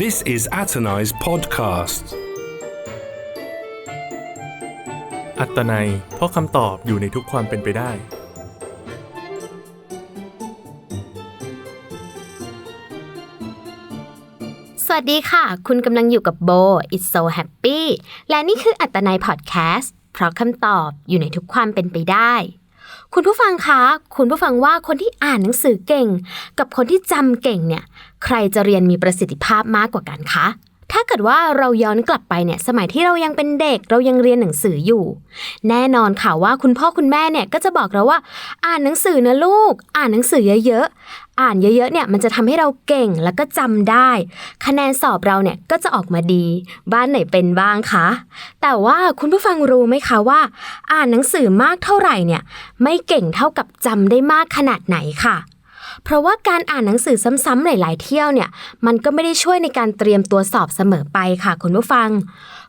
This is Atanai's podcast. อัตนัยเพราะคำตอบอยู่ในทุกความเป็นไปได้ สวัสดีค่ะ คุณกำลังอยู่กับโบ It's so happy และนี่คืออัตนายพอดแคสต์เพราะคำตอบอยู่ในทุกความเป็นไปได้ คุณผู้ฟังคะ คุณผู้ฟังว่าคนที่อ่านหนังสือเก่ง กับคนที่จำเก่งเนี่ย ใครจะเรียนมีประสิทธิภาพมากกว่ากันคะ ถ้าเกิดว่าเราย้อนกลับไปเนี่ยสมัยที่เรายังเป็นเด็กเรายังเรียนหนังสืออยู่ แน่นอนค่ะว่าคุณพ่อคุณแม่เนี่ยก็จะบอกเราว่า อ่านหนังสือนะลูก อ่านหนังสือเยอะๆอ่านเยอะๆเนี่ยมันจะทำให้เราเก่งแล้วก็จำได้ คะแนนสอบเราเนี่ยก็จะออกมาดี บ้านไหนเป็นบ้างคะแต่ว่าคุณผู้ฟังรู้ไหมคะว่า อ่านหนังสือมากเท่าไหร่เนี่ยไม่เก่งเท่ากับจำได้มากขนาดไหนค่ะ เพราะว่าการอ่านหนังสือซ้ำๆหลาย ๆ เที่ยวเนี่ย มันก็ไม่ได้ช่วยในการเตรียมตัวสอบเสมอไปค่ะคุณผู้ฟัง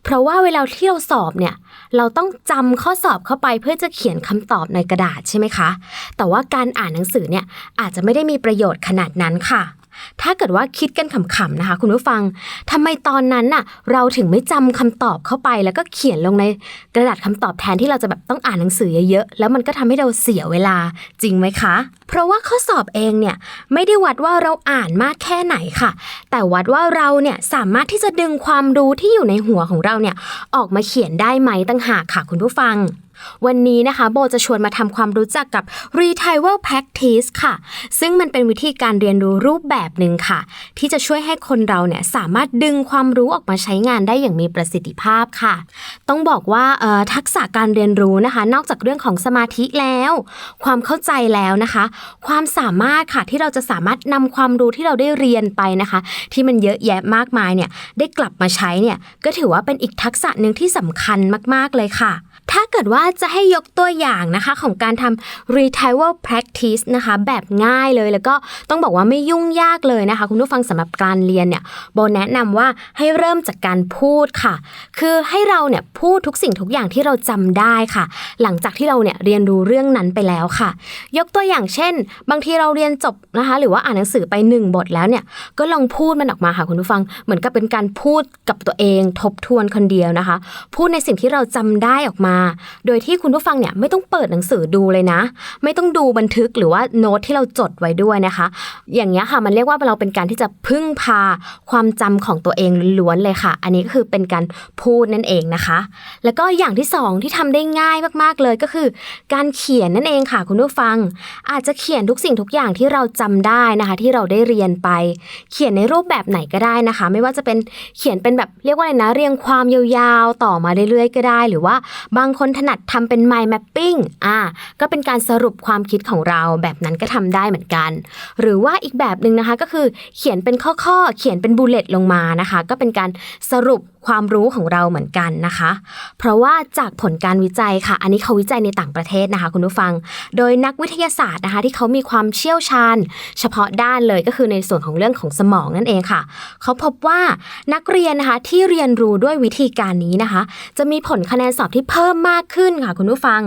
เพราะว่าเวลาที่เราสอบเนี่ย เราต้องจำข้อสอบเข้าไปเพื่อจะเขียนคำตอบในกระดาษใช่ไหมคะ แต่ว่าการอ่านหนังสือเนี่ยอาจจะไม่ได้มีประโยชน์ขนาดนั้นค่ะ ถ้าเกิดว่าคิดกันขำๆนะคะ คุณผู้ฟังทำไมตอนนั้นน่ะ เราถึงไม่จำคำตอบเข้าไป แล้วก็เขียนลงในกระดาษคำตอบแทนที่เราจะแบบต้องอ่านหนังสือเยอะๆแล้วมันก็ทำให้เราเสียเวลาจริงไหมคะ เพราะว่าข้อสอบเองเนี่ยไม่ได้วัดว่าเราอ่านมากแค่ไหนค่ะ แต่วัดว่าเราเนี่ยสามารถที่จะดึงความรู้ที่อยู่ในหัวของเราเนี่ยออกมาเขียนได้ไหมตั้งหากค่ะคุณผู้ฟัง วันนี้นะคะโบจะชวนมาทำความรู้จักกับ Retrieval Practice ค่ะ ซึ่งมันเป็นวิธีการเรียนรู้รูปแบบหนึ่งค่ะ ที่จะช่วยให้คนเราเนี่ยสามารถดึงความรู้ออกมาใช้งานได้อย่างมีประสิทธิภาพค่ะ ต้องบอกว่าออทักษะการเรียนรู้นะคะ นอกจากเรื่องของสมาธิแล้ว ความเข้าใจแล้วนะคะ ความสามารถค่ะที่เราจะสามารถนำความรู้ที่เราได้เรียนไปนะคะ ที่มันเยอะแยะมากมายเนี่ยได้กลับมาใช้เนี่ยก็ถือว่าเป็นอีกทักษะหนึ่งที่สำคัญมาก ๆ เลยค่ะ ถ้าเกิดว่าจะให้ยกตัวอย่างนะคะของการทำ retrieval practice นะคะแบบง่ายเลยแล้วก็ต้องบอกว่าไม่ยุ่งยากเลยนะคะ คุณผู้ฟังสำหรับการเรียนเนี่ยโบแนะนำว่าให้เริ่มจากการพูดค่ะ คือให้เราเนี่ยพูดทุกสิ่งทุกอย่างที่เราจำได้ค่ะ หลังจากที่เราเนี่ยเรียนรู้เรื่องนั้นไปแล้วค่ะ ยกตัวอย่างเช่น บางทีเราเรียนจบนะคะ หรือว่าอ่านหนังสือไปหนึ่งบทแล้วเนี่ยก็ลองพูดมันออกมาค่ะคุณผู้ฟังเหมือนกับเป็นการพูดกับตัวเองทบทวนคนเดียวนะคะ พูดในสิ่งที่เราจำได้ออกมา โดยที่คุณผู้ฟังเนี่ยไม่ต้องเปิดหนังสือดูเลยนะ ไม่ต้องดูบันทึกหรือว่าโน้ตที่เราจดไว้ด้วยนะคะ อย่างนี้ยค่ะมันเรียกว่าเราเป็นการที่จะพึ่งพาความจำของตัวเองล้วนๆเลยค่ะ อันนี้ก็คือเป็นการพูดนั่นเองนะคะ แล้วก็อย่างที่สองที่ทำได้ง่ายมากๆเลยก็คือ การเขียนนั่นเองค่ะ คุณผู้ฟัง อาจจะเขียนทุกสิ่งทุกอย่างที่เราจำได้นะคะ ที่เราได้เรียนไป เขียนในรูปแบบไหนก็ได้นะคะ ไม่ว่าจะเป็นเขียนเป็นแบบเรียกว่าอะไรนะเรียงความยาวๆต่อมาเรื่อยๆก็ได้ หรือว่าบางคนถนัดทำเป็น mind mapping อ่าก็เป็นการสรุปความคิดของเราแบบนั้นก็ทำได้เหมือนกัน หรือว่าอีกแบบหนึ่งนะคะก็คือเขียนเป็นข้อๆ เขียนเป็นบูเลตลงมานะคะ ก็เป็นการสรุปความรู้ของเราเหมือนกันนะคะ เพราะว่าจากผลการวิจัยค่ะ อันนี้เขาวิจัยในต่างประเทศนะคะ คุณผู้ฟัง โดยนักวิทยาศาสตร์นะคะ ที่เขามีความเชี่ยวชาญ เฉพาะด้านเลยก็คือในส่วนของเรื่องของสมองนั่นเองค่ะ เขาพบว่านักเรียนนะคะที่เรียนรู้ด้วยวิธีการนี้นะคะ จะมีผลคะแนนสอบที่เพิ่มมากขึ้นค่ะคุณผู้ฟัง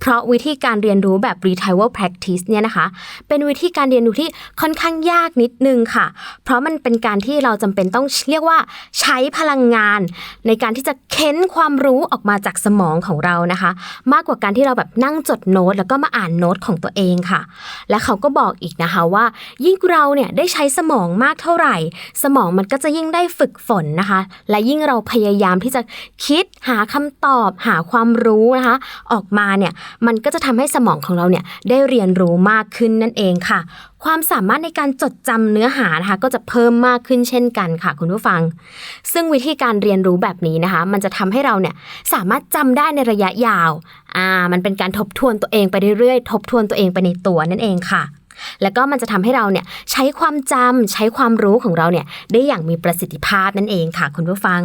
เพราะวิธีการเรียนรู้แบบ retrieval practice เนี่ยนะคะ เป็นวิธีการเรียนรู้ที่ค่อนข้างยากนิดนึงค่ะ เพราะมันเป็นการที่เราจำเป็นต้องเรียกว่าใช้พลังงาน ในการที่จะเค้นความรู้ออกมาจากสมองของเรานะคะ มากกว่าการที่เราแบบนั่งจดโน้ตแล้วก็มาอ่านโน้ตของตัวเองค่ะ และเขาก็บอกอีกนะคะว่า ยิ่งเราเนี่ยได้ใช้สมองมากเท่าไหร่ สมองมันก็จะยิ่งได้ฝึกฝนนะคะ และยิ่งเราพยายามที่จะคิดหาคำตอบหาความรู้นะคะออกมาเนี่ยมันก็จะทำให้สมองของเราเนี่ยได้เรียนรู้มากขึ้นนั่นเองค่ะ ความสามารถในการจดจำเนื้อหานะคะก็จะเพิ่มมากขึ้นเช่นกันค่ะ คุณผู้ฟัง ซึ่งวิธีการเรียนรู้แบบนี้นะคะ มันจะทำให้เราเนี่ยสามารถจำได้ในระยะยาวอ่ามันเป็นการทบทวนตัวเองไปเรื่อยๆ ทบทวนตัวเองไปในตัวนั่นเองค่ะ แล้วก็มันจะทำให้เราเนี่ยใช้ความจำใช้ความรู้ของเราเนี่ยได้อย่างมีประสิทธิภาพนั่นเองค่ะคุณผู้ฟัง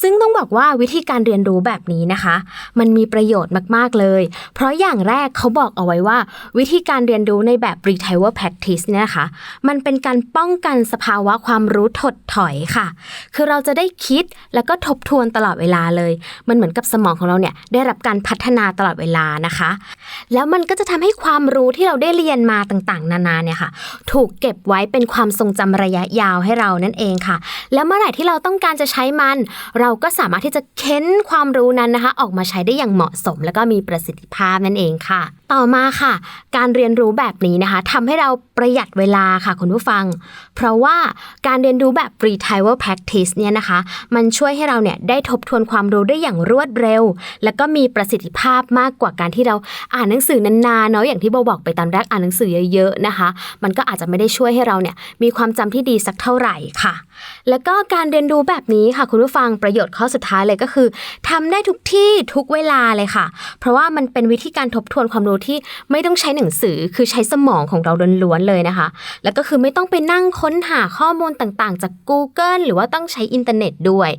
ซึ่งต้องบอกว่าวิธีการเรียนรู้แบบนี้นะคะ มันมีประโยชน์มากๆเลย เพราะอย่างแรกเขาบอกเอาไว้ว่า วิธีการเรียนรู้ในแบบ retrieval practice เนี่ยนะคะมันเป็นการป้องกันสภาวะความรู้ถดถอยค่ะ คือเราจะได้คิดแล้วก็ทบทวนตลอดเวลาเลย มันเหมือนกับสมองของเราเนี่ยได้รับการพัฒนาตลอดเวลานะคะ แล้วมันก็จะทำให้ความรู้ที่เราได้เรียนมาต่ต่างๆ นานาเนี่ยค่ะ ถูกเก็บไว้เป็นความทรงจำระยะยาวให้เรานั่นเองค่ะ แล้วเมื่อไหร่ที่เราต้องการจะใช้มัน เราก็สามารถที่จะเค้นความรู้นั้นนะคะ ออกมาใช้ได้อย่างเหมาะสม แล้วก็มีประสิทธิภาพนั่นเองค่ะต่อมาค่ะ การเรียนรู้แบบนี้นะคะทำให้เราประหยัดเวลาค่ะคุณผู้ฟัง เพราะว่าการเรียนรู้แบบ retrieval practice เนี่ยนะคะ มันช่วยให้เราเนี่ยได้ทบทวนความรู้ได้อย่างรวดเร็ว แล้วก็มีประสิทธิภาพมากกว่าการที่เราอ่านหนังสือนานๆเนาะอย่างที่โบบอกไปตอนแรกอ่านหนังสือเยอะๆนะคะ มันก็อาจจะไม่ได้ช่วยให้เราเนี่ยมีความจำที่ดีสักเท่าไหร่ค่ะ แล้วก็การเรียนรู้แบบนี้ค่ะ คุณผู้ฟังประโยชน์ข้อสุดท้ายเลยก็คือทำได้ทุกที่ทุกเวลาเลยค่ะ เพราะว่ามันเป็นวิธีการทบทวนความรู้ที่ไม่ต้องใช้หนังสือคือใช้สมองของเราล้วนๆเลยนะคะ แล้วก็คือไม่ต้องไปนั่งค้นหาข้อมูลต่างๆ จาก Google หรือว่าต้องใช้อินเทอร์เน็ตด้วย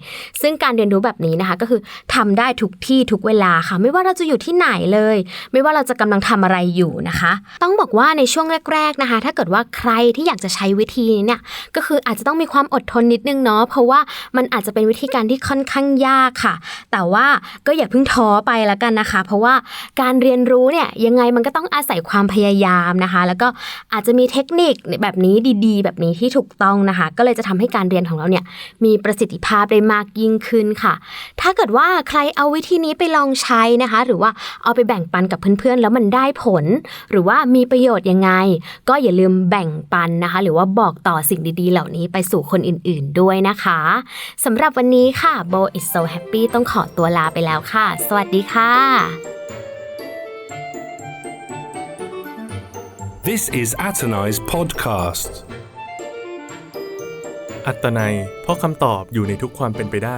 ซึ่งการเรียนรู้แบบนี้นะคะ ก็คือทำได้ทุกที่ทุกเวลาค่ะ ไม่ว่าเราจะอยู่ที่ไหนเลย ไม่ว่าเราจะกำลังทำอะไรอยู่นะคะ ต้องบอกว่าในช่วงแรก ๆนะคะ ถ้าเกิดว่าใครที่อยากจะใช้วิธีนี้เนี่ยก็คืออาจจะต้องมีความอดทนนิดนึงเนาะเพราะว่ามันอาจจะเป็นวิธีการที่ค่อนข้างยากค่ะ แต่ว่าก็อย่าเพิ่งท้อไปแล้วกันนะคะ เพราะว่าการเรียนรู้เนี่ยยังไงมันก็ต้องอาศัยความพยายามนะคะ แล้วก็อาจจะมีเทคนิคแบบนี้ดีๆ แบบนี้ที่ถูกต้องนะคะ ก็เลยจะทำให้การเรียนของเราเนี่ยมีประสิทธิภาพได้มากยิ่งขึ้นค่ะ ถ้าเกิดว่าใครเอาวิธีนี้ไปลองใช้นะคะ หรือว่าเอาไปแบ่งปันกับเพื่อนๆ แล้วมันได้ผล หรือว่ามีประโยชน์ยังไง ก็อย่าลืมแบ่งปันนะคะ หรือว่าบอกต่อสิ่งดีๆ เหล่านี้ไปสู่คนอื่น ๆด้วยนะคะสำหรับวันนี้ค่ะ Bo is so happy ต้องขอตัวลาไปแล้วค่ะ สวัสดีค่ะ This is Atanai's podcast. อัตนัยเพราะคำตอบอยู่ในทุกความเป็นไปได้